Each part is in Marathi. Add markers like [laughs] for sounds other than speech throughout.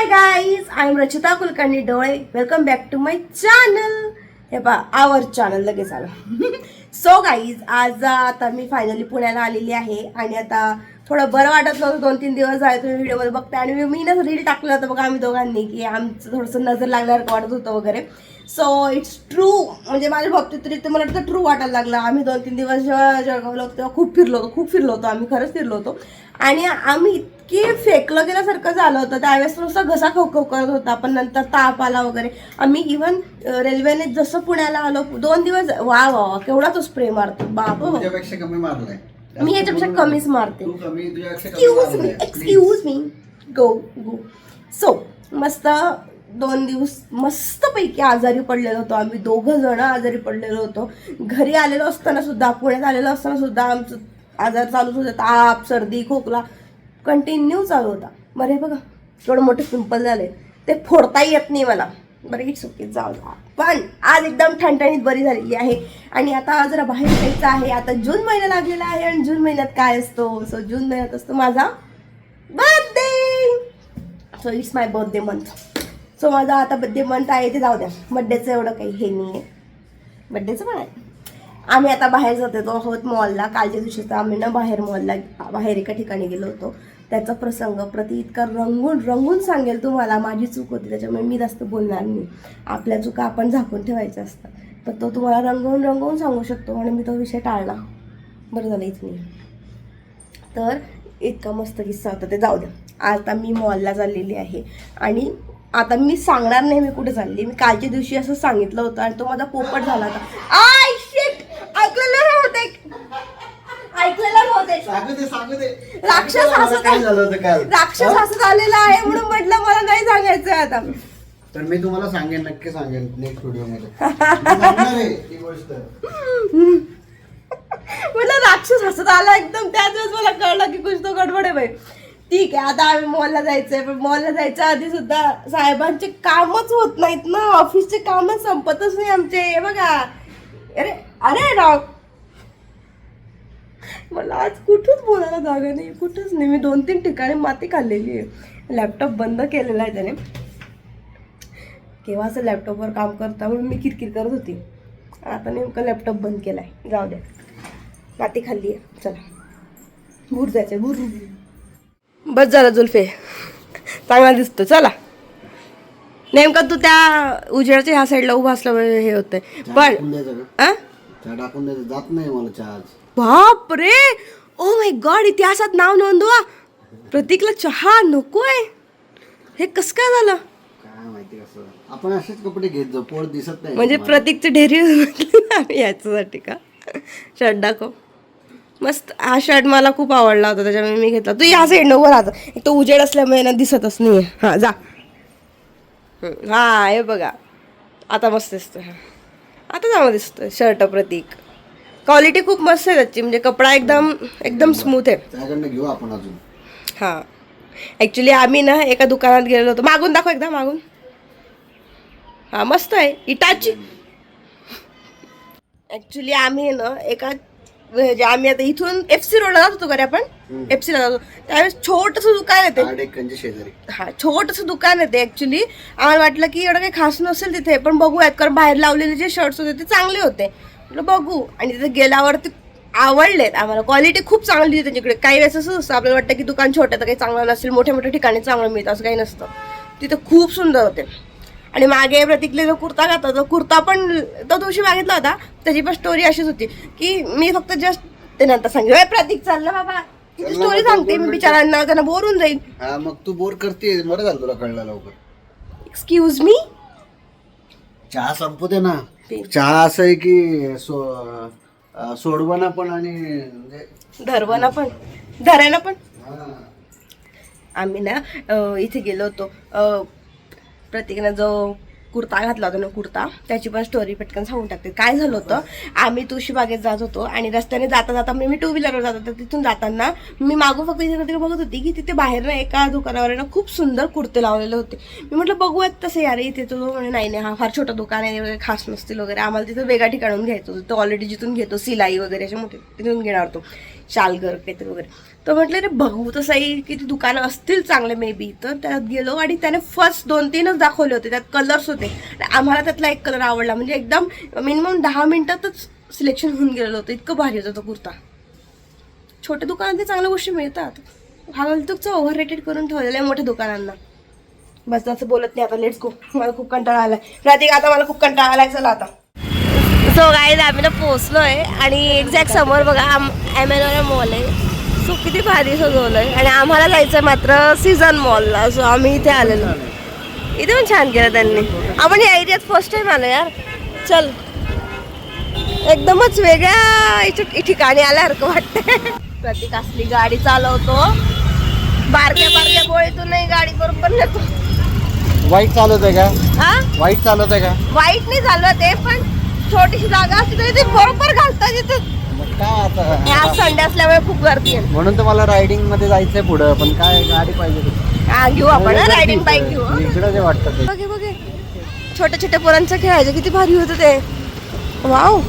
Hi guys I am Rachita Kulkarni डोळे welcome back to my channel हे पहा आवर चॅनल लगेच आलं. [laughs] सो गाईज आज आता मी फायनली पुण्याला आलेली आहे आणि आता थोडं बरं वाटत नव्हतं दोन तीन दिवस झाले तुम्ही व्हिडिओमध्ये बघता आणि मी ना रील टाकलं होतं बघा आम्ही दोघांनी की आमचं थोडंसं नजर लागल्यासारखं वाटत होतं वगैरे. सो इट्स ट्रू म्हणजे माझ्या बाबतीत तरी मला वाटतं ट्रू वाटायला लागलं. आम्ही दोन तीन दिवस जेव्हा जळगावला होतो तेव्हा खूप फिरलो होतो खूप फिरलो होतो. आम्ही खरंच फिरलो होतो. आणि आम्ही इतकी फेकलं गेल्यासारखं झालं होतं. त्यावेळेस नुसता घसा खवखव करत होता पण नंतर ताप आला वगैरे. आम्ही इव्हन रेल्वेने जसं पुण्याला आलो दोन दिवस वा वा वा केवढा तो स्प्रे मारतो. बाप कमी मारलाय. मी याच्यापेक्षा कमीच मारते excuse me. Excuse me go go so मस्त दोन दिवस मस्तपैकी आजारी पडलेलो होतो आम्ही. दोघं जण आजारी पडलेलो होतो. घरी आलेलो असताना सुद्धा पुण्यात आलेलो असताना सुद्धा आमचं आजार चालूच होते. ताप सर्दी खोकला कंटिन्यू चालू होता. बरं बघा थोडं मोठे पिंपल झाले ते फोडता येत नाही मला. बरं इट्स ओके जाऊ द्या पण आज एकदम ठणठणीत बरी झालेली आहे. आणि आता जरा बाहेर जायचं आहे. आता जून महिना लागलेला आहे आणि जून महिन्यात काय असतो? सो जून महिन्यात असतो माझा birthday so it's my birthday month so माझा आता बर्थडे मंथ आहे. ते जाऊ द्या. बड्डेचं एवढं काही हे नाही आहे बड्डेचं पण आहे. आम्ही आता बाहेर जात होतो. आहोत मॉलला कालच्या दिवशी तर आम्ही ना बाहेर मॉलला बाहेर एका ठिकाणी गेलो होतो. त्याचा प्रसंग प्रति इतका रंगून रंगून सांगेल तुम्हाला माझी चूक होती त्याच्यामुळे मी जास्त बोलणार नाही. आपल्या चुका आपण झाकून ठेवायच्या असतात. तर तो तुम्हाला रंगवून रंगवून सांगू शकतो आणि मी तो विषय टाळला बरं झालं इथे नाही तर इतका मस्त किस्सा होता ते जाऊ द्या. आता मी मॉलला चाललेली आहे. आणि आता मी सांगणार नाही मी कुठे चालली. मी कालच्या दिवशी असं सांगितलं होतं आणि तो माझा पोपट झाला होता. आय सांगू दे सांगू दे राक्षस मला हसत काय झालं होतं काल? राक्षस हसत आलेला आहे म्हणून म्हटलं मला नाही सांगायचं आता. तर मी तुम्हाला सांगेन नक्की सांगेन नेक्स्ट व्हिडिओमध्ये. [laughs] मी सांगणार आहे ती गोष्ट. म्हटलं राक्षस हसत आला एकदम त्याच वेळेस मला कळलं की कुछ तो गडबड आहे बाई. ठीक आहे आता आम्ही मॉलला जायचंय पण मॉलला जायच्या आधी सुद्धा साहेबांचे कामच होत नाहीत ना. ऑफिसचे कामच संपतच नाही आमचे हे बघा. अरे अरे राव मला आज कुठंच बोलायला जागा नाही कुठंच नाही. मी दोन तीन ठिकाणी माती खाल्लेली आहे. लॅपटॉप बंद केलेला आहे त्याने. केव्हा असं लॅपटॉपवर काम करता म्हणून मी किरकिर करत होती. आता नेमकं लॅपटॉप बंद केलाय. जाऊ द्या. माती खाल्ली आहे. चला. भूर जायचं भूर. बस झालं जुल्फे. चांगला दिसतो चला. नेमका तू त्या उजेडाच्या ह्या साईडला उभा असल्यामुळे हे होतंय. पण जात नाही मला चहा बाप रे ओ माय गॉड इतिहासात नाव नोंदवा. प्रतीकला चहा नकोय. हे कसं काय झालं? काय माहिती कसं आपण असेच कपडे घेत जाऊ पोट दिसत नाही म्हणजे. प्रतीकचे ढेरी याच्यासाठी का? शर्ट दाखव. मस्त हा शर्ट मला खूप आवडला होता त्याच्यामुळे मी घेतला. तू या साईड उभं राहतो एक तो उजेड असल्यामुळे ना दिसतच नाही हा जा. हा हे बघा. आता मस्त दिसतोय. हा. आता चांगला दिसतोय शर्ट प्रतीक. क्वालिटी खूप मस्त आहे त्याची. म्हणजे कपडा एकदम एकदम स्मूथ आहे. त्याकडनं घेऊ आपण अजून. हां. ॲक्च्युली आम्ही ना एका दुकानात गेलेलो होतो. मागून दाखव एकदा मागून. हां मस्त आहे. इटाची ॲक्च्युली आम्ही ना एका म्हणजे आम्ही आता इथून एफ सी रोडला जात होतो का रे आपण. एफ सीला जातो त्यावेळेस छोटंसं दुकान येते शेजारी. हा छोटंसं दुकान येते ॲक्च्युली आम्हाला वाटलं की एवढं काही खास नसेल तिथे. पण बघूयात कारण बाहेर लावलेले जे शर्ट्स होते ते चांगले होते. म्हटलं बघू. आणि तिथे गेल्यावर ते आवडलेत आम्हाला. क्वालिटी खूप चांगली आहे त्यांच्याकडे. काही वेळेस असं असतं आपल्याला वाटतं की दुकान छोटं तर काही चांगलं नसेल. मोठ्या मोठ्या ठिकाणी चांगलं मिळतं असं काही नसतं. तिथं खूप सुंदर होते. आणि मागे प्रतीकले जो कुर्ता घातला तो कुर्ता पण तो दिवशी मागितला होता. त्याची पण स्टोरी अशीच होती की मी फक्त जस्ट ते नंतर सांगितलं "ए, प्रतीक चाललं बाबा. तिची स्टोरी सांगते मी बिचारांना त्यांना बोर होऊन जाईल हा मग तू बोर करते बरं झालं तुला कळलं लवकर. एक्सक्यूज मी चहा संपू दे ना. चहा असं आहे की सो अं, सोडवणा पण आणि म्हणजे धरवाना पण. धरायला पण? हा. आम्ही ना अं, इथे गेलो होतो. अं, प्रत्येकानं जो कुर्ता घातला होता ना कुर्ता त्याची पण स्टोरी पटकन सांगून टाकते. काय झालं होतं आम्ही तुळशीबागेत जात होतो आणि रस्त्याने जाता जाता मी टू व्हीलरवर जात होते. तिथून जाताना मी मागून फक्त तिथे बघत होती की तिथे बाहेर ना एका दुकानावर ना खूप सुंदर कुर्ते लावलेले होते. मी म्हटलं बघूयात तसं यार इथे तो म्हणे नाही नाही हा फार छोटा दुकान आहे वगैरे खास नसतील वगैरे आम्हाला तिथं वेगळ्या ठिकाणून घ्यायचं होतं. तो ऑलरेडी जिथून घेतो सिलाई वगैरे असे मोठे तिथून घेणार होतो शालगर काहीतरी वगैरे. तर म्हटलं रे बघू तसंही किती दुकानं असतील चांगले मे बी तर त्यात गेलो आणि त्याने फर्स्ट दोन तीनच दाखवले होते. त्यात कलर्स होते. आणि आम्हाला त्यातला एक कलर आवडला. म्हणजे एकदम मिनिमम दहा मिनिटातच सिलेक्शन होऊन गेलेलं होतं. इतकं भारी होतं तो कुर्ता. छोट्या दुकानात चांगल्या गोष्टी मिळतात. फालतूकचं ओव्हर रेटेड करून ठेवलेलं आहे मोठ्या दुकानांना. बस असं बोलत नाही आता. लेट्स गो मला खूप कंटाळा आलाय. प्रतीक आता मला खूप कंटाळा आलाय. चला आता. सो गाईज आम्ही ना पोहोचलोय आणि एक्झॅक्ट समोर बघा ॲमेनोरा मॉल आहे. सो किती भारी सजवलंय. आणि आम्हाला जायचं मात्र सीझन मॉलला सो आम्ही इथे आलेलो. इथे पण छान केलं त्यांनी. आपण या एरियात फर्स्ट टाइम आलो यार. चल. एकदमच वेगळ्या ठिकाणी आल्यासारखं वाटतंय. प्रतीक असली गाडी चालवतो. बारक्या बारक्या गोळीतूनही गाडी बरोबर नेतो. वाईट चालवत आहे का? हा? वाईट चालवत आहे का? वाईट नाही झालं ते पण छोटीशी जागा असली तरी ते बरोबर घालतात तिथं मग काय आता? आज संडे असल्यामुळे खूप गर्दी आहे. म्हणून तर मला रायडिंगमध्ये जायचंय पुढं पण काय गाडी पाहिजे. हा घेऊ आपण रायडिंग बाईक घेऊ हं. इकडं जे वाटतं ते. बघे बघे. छोट्या छोट्या पोरांचं खेळायचं किती भारी होतं ते. वाव.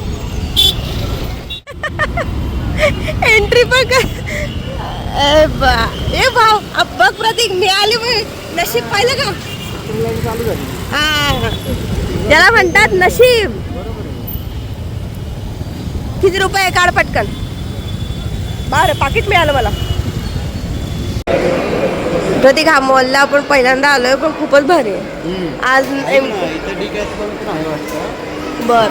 एंट्री पण ए बा ए भाव बघ प्रतीक मी आले मग नशीब पाहिलं का? चालू झाली. हा. त्याला म्हणतात नशीब. किती रुपये काढ पटकन. बार पाकिट मिळालं मला. प्रतीक हा मॉलला आपण पहिल्यांदा आलोय पण खूपच भारी आहे. आज बर.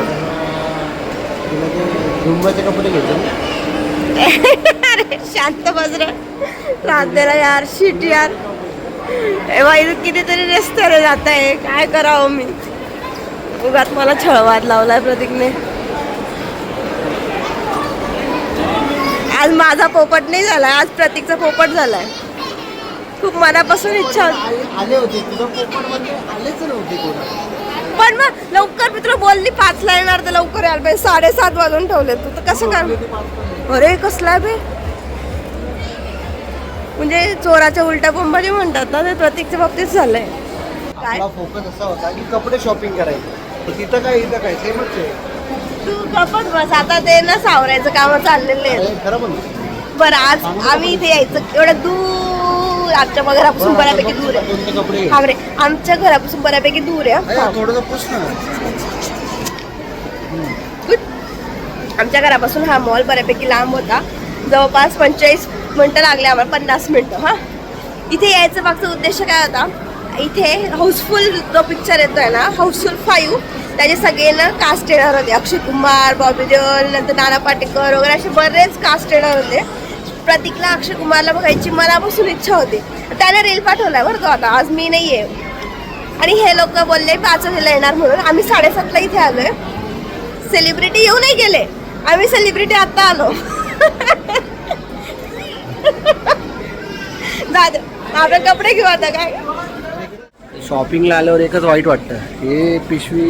झुंबाचे कपडे? [laughs] अरे शांत बजरा राहतेला यार शिट यार. कितीतरी रस्त्याने जात आहे काय करावं मी? उगाच मला छळवाद लावलाय प्रतीकने. आज माझा पोपट नाही झालाय आज प्रतीकचा पोपट झालाय. खूप मनापासून इच्छा आले- होते तुझं पोपट म्हणजे आलेच नव्हते पण मग लवकर मी तुला बोलली पाचला येणार तर लवकर यायला पाहिजे साडेसात वाजून ठेवले तू तर कसं कर अरे कसला बे? म्हणजे चोराच्या उलट्या बोंबाजी म्हणतात ना ते प्रतीकच्या बाबतीत झालंय. काय? फोकस असा होता की कपडे शॉपिंग करायचे. तिथं काय इथं काय सेमच आहे. तू गप्पच बस आता ते ना सावरायचं काम चाललेलं आहे खरं बरं आज आम्ही इथे यायचं एवढं दूर आमच्या घरापासून बऱ्यापैकी दूर आहे. कोणते कपडे हा रे आमच्या घरापासून बऱ्यापैकी दूर आहे हा. पुस ना. आमच्या घरापासून हा मॉल बऱ्यापैकी लांब होता. जवळपास पंचेचाळीस मिनटं लागले आम्हाला पन्नास मिनटं हां. इथे यायचा मागचा उद्देश काय होता? इथे हाऊसफुल जो पिक्चर येतोय ना हाऊसफुल फाईव्ह त्याचे सगळे ना कास्ट येणार होते. अक्षय कुमार बॉबी देओल नंतर नाना पाटेकर वगैरे असे बरेच कास्ट येणार होते. प्रतीकला अक्षय कुमारला बघायची मनापासून इच्छा होती. त्याने रील पाठवलाय बरं तो आता. आज मी नाही आहे आणि हे लोक बोलले पाच वाजेला येणार म्हणून. आम्ही साडेसातला इथे आलोय. सेलिब्रिटी येऊ नाही गेले. आम्ही सेलिब्रिटी आता आलो. [laughs] दादा आपण कपडे घेऊ आता काय? शॉपिंगला आल्यावर एकच वाईट वाटतं. हे पिशवी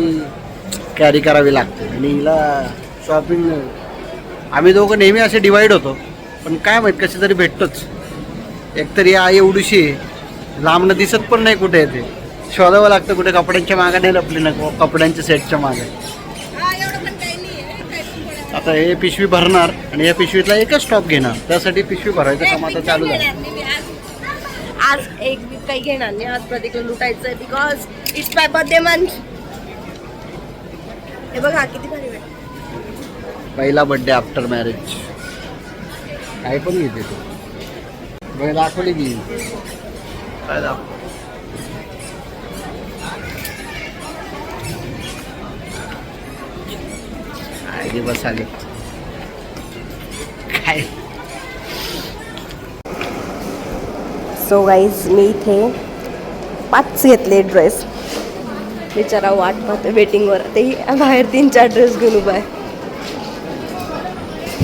कॅरी करावी लागते. आणि हिला शॉपिंग आम्ही दोघं नेहमी असे डिवाईड होतो. पण काय माहीत कशी तरी भेटतोच. एकतर या आई एवढीशी लांबनं दिसत पण नाही कुठे येते शोधावं लागतं कुठे कपड्यांच्या मागे नाही लपली ना कपड्यांच्या सेटच्या मागे. आता हे पिशवी भरणार आणि या पिशवीतला एकच स्टॉप घेणार. त्यासाठी पिशवी भरायचं काम आता चालू झालं. आज एक बी काही घेणार नाही. आज प्रतीकला लुटायचंय because it's my birthday month हे बघा किती भारी वाटतं. पहिला बर्थडे आफ्टर मॅरेज काय पण घेते तू. बघ दाखवली की. काय दाखव? काय दिवस आले. सो गाईज मी इथे पाच घेतले ड्रेस बिचारा वाट पाहते वेटिंगवर तेही बाहेर तीन चार ड्रेस घेऊन उभा आहे.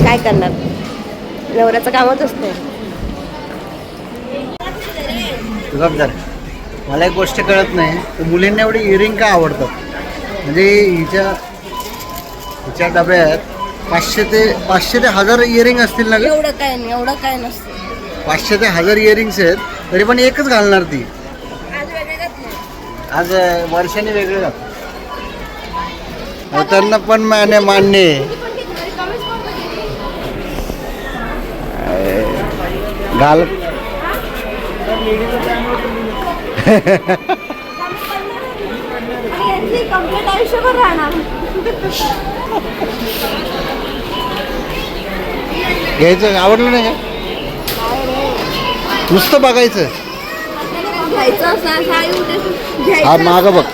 काय करणार? नवऱ्याचं कामच असतं मला एक गोष्ट कळत नाही. मुलींना एवढी इयरिंग का आवडतात? म्हणजे हिच्या हिच्या डब्यात पाचशे ते पाचशे ते हजार इयरिंग असतील ना एवढं काय नाही एवढं काय नसतं. पाचशे ते हजार इयरिंग्स आहेत तरी पण एकच घालणार ती. आज वर्षाने वेगळे जात त्यांना पण मान्य मान्य घाल कंप्लीट आयुष्यभर राहणार घ्यायचं आवडलं नाही का? नुसतं बघायचं. हा मागं बघ.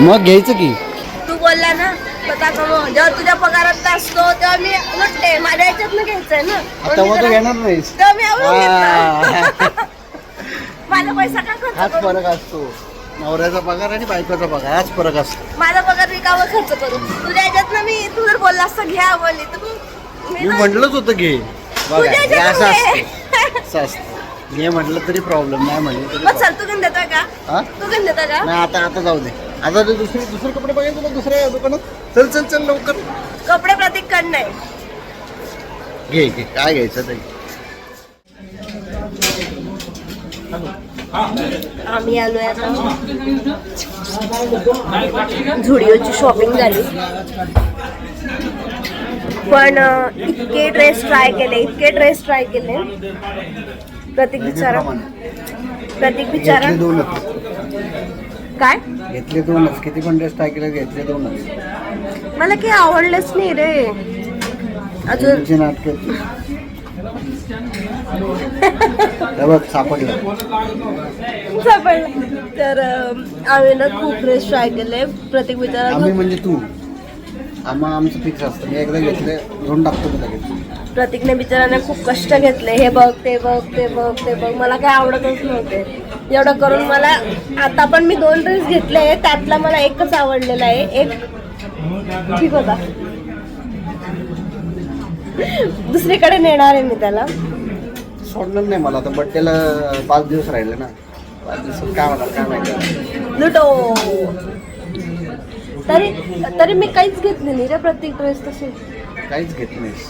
मग घ्यायचं की? तू बोलला ना स्वतः कमव जेव्हा तुझ्या पगारात असतो तेव्हा मी लुटते माझ्या ह्याच्यातनं घ्यायचंय ना. आता मग मी तर जरा- घेणार नाहीस. तेव्हा मी आवडून घेतलं. [laughs] माझा पैसा का खर्च हाच करू? फरक असतो. नवऱ्याचा पगार आणि बायकोचा पगार हाच फरक असतो. माझा पगार मी कावर खर्च करू? तुझ्या ह्याच्यातनं मी तू जर बोलला असतं घ्या बोलली तर तू- मी म्हटलंच होतं घे बघा हे असं घे. असतं. असं असतं. घे म्हटलं तरी प्रॉब्लेम नाही म्हटलं तरी मग problem. चल तू घेऊन देतोय का? हा? तू घेऊन देतोय का? नाही आता आता जाऊ दे. आता ते दुसरे दुसरे कपडे बघायचे ना दुसऱ्या दुकानात? चल चल चल लवकर. कपडे प्रतीक कडनं आहे घे घे. काय घ्यायचं ते? आम्ही आलोय आता. झुडिओची शॉपिंग झाली. पण इतके ड्रेस ट्राय केले इतके ड्रेस ट्राय केले. प्रतीक बिचारा. प्रतीक बिचारा. काय? घेतले दोनच. किती पण ड्रेस ट्राय केले घेतले दोनच. मला काही आवडलंच नाही रे. अजून सापडलं. सापडलं. तर आम्ही ना खूप ड्रेस ट्राय केले. प्रत्येक बिचारा म्हणजे तू. आम्हा आमचं फिक्स असतं. मी एकदा घेतले घेऊन टाकतो तुला घेतलं प्रतीकने बिचाराने खूप कष्ट घेतले. हे बघ ते बघ ते बघ ते बघ. मला काय आवडतच नव्हते. एवढं करून मला आता पण मी दोन ड्रेस घेतले त्यातला मला एकच आवडलेला आहे. एक ठीक होता दुसरीकडे नेणार आहे मी त्याला. सोडणार नाही मला. आता बड्डेला पाच दिवस राहिले ना. पाच दिवसात काय होणार काय माहिती. लुटो. तरी तरी मी काहीच घेतली नाही रे प्रत्येक ड्रेस तसे काहीच घेत नाहीस.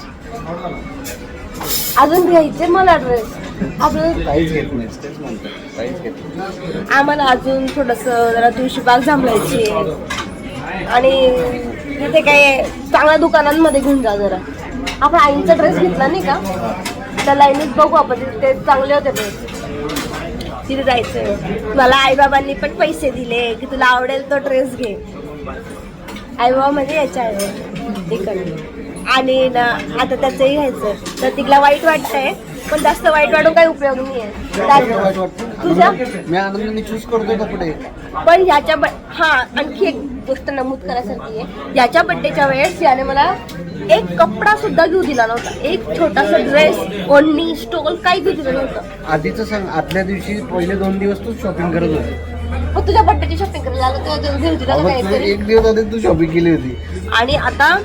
अजून घ्यायचे मला ड्रेस आपलं काहीच घेत नाहीस तेच म्हणतो काहीच घेत नाही आम्हाला अजून थोडस जरा तुळशी बाग थांबायची आणि तिथे काय चांगल्या दुकानांमध्ये घेऊन जा जरा. आपण आईचा ड्रेस घेतला नाही का? त्या लाईनीत बघू आपण. तिथे ते चांगले होते ड्रेस तिथे जायचं मला आईबाबांनी पण पैसे दिले की तुला आवडेल तो ड्रेस घे. आईबाबा म्हणजे याच्या आहे इकडे आणि ना आता त्याचंही घ्यायचं. तर तिला वाईट वाटतंय पण जास्त वाईट वाटून काही उपयोग नाही आहे तुझ्या आनंद- मी आनंदाने चूज करतोय कपडे पण ह्याच्या ब- हा आणखी एक गोष्ट नमूद करायसारखी आहे. याच्या बड्डेच्या वेळेस याने मला एक कपडा सुद्धा घेऊ दिला नव्हता. एक छोटासा ड्रेस ओढणी स्टोल काही घेऊ दिलं नव्हतं. आधीच सांग आदल्या दिवशी पहिले दोन दिवस तू शॉपिंग करत होती. मग तुझ्या बड्डेची शॉपिंग करायला आलं अगं, तू काहीतरी एक दिवस आधी तू शॉपिंग केली होती. आणि आता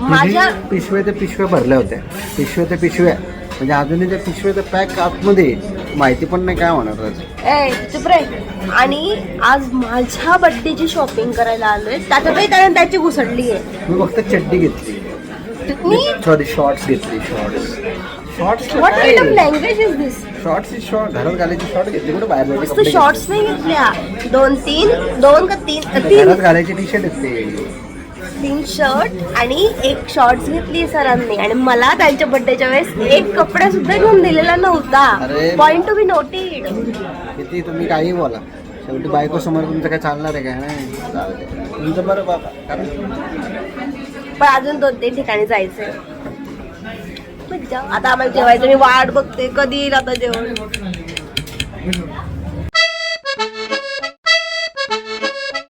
माझ्या तुझी पिशव्या त्या पिशव्या भरल्या होत्या. पिशव्या त्या पिशव्या. म्हणजे अजूनही त्या पिशव्या पॅक आतमध्ये आहे. माहिती पण नाही काय होणार त्याचं. ए चुप रे. आणि आज माझ्या बड्डेची शॉपिंग करायला आलोय. त्याच्यातही त्याने त्याची घुसडली आहे. मी फक्त चड्डी घेतली. मी? सॉरी शॉर्ट्स घेतली shorts shorts what kind of language is this shorts short घरात घालायची शॉर्ट घेतली कुठे बाहेर मस्त शॉर्ट्स नाही घेतल्या. दोन तीन दोन का तीन घेतले. तीन. घरात घालायचे टी शर्ट येते तीन शर्ट आणि एक शॉर्ट्स घेतली सरांनी. आणि मला त्यांच्या बड्डेच्या वेळेस एक कपडा सुद्धा घेऊन दिलेला नव्हता. पॉइंट टू बी नोटेड किती तुम्ही काही बोला. शेवटी बायको समोर तुमचं काय चालणार आहे काय? नाही. तुमचं बरं बाबा. पण अजून दोन तीन ठिकाणी जायचंय. आता आम्हाला जेवायचं मी वाट बघते. कधी येईल आता जेवण?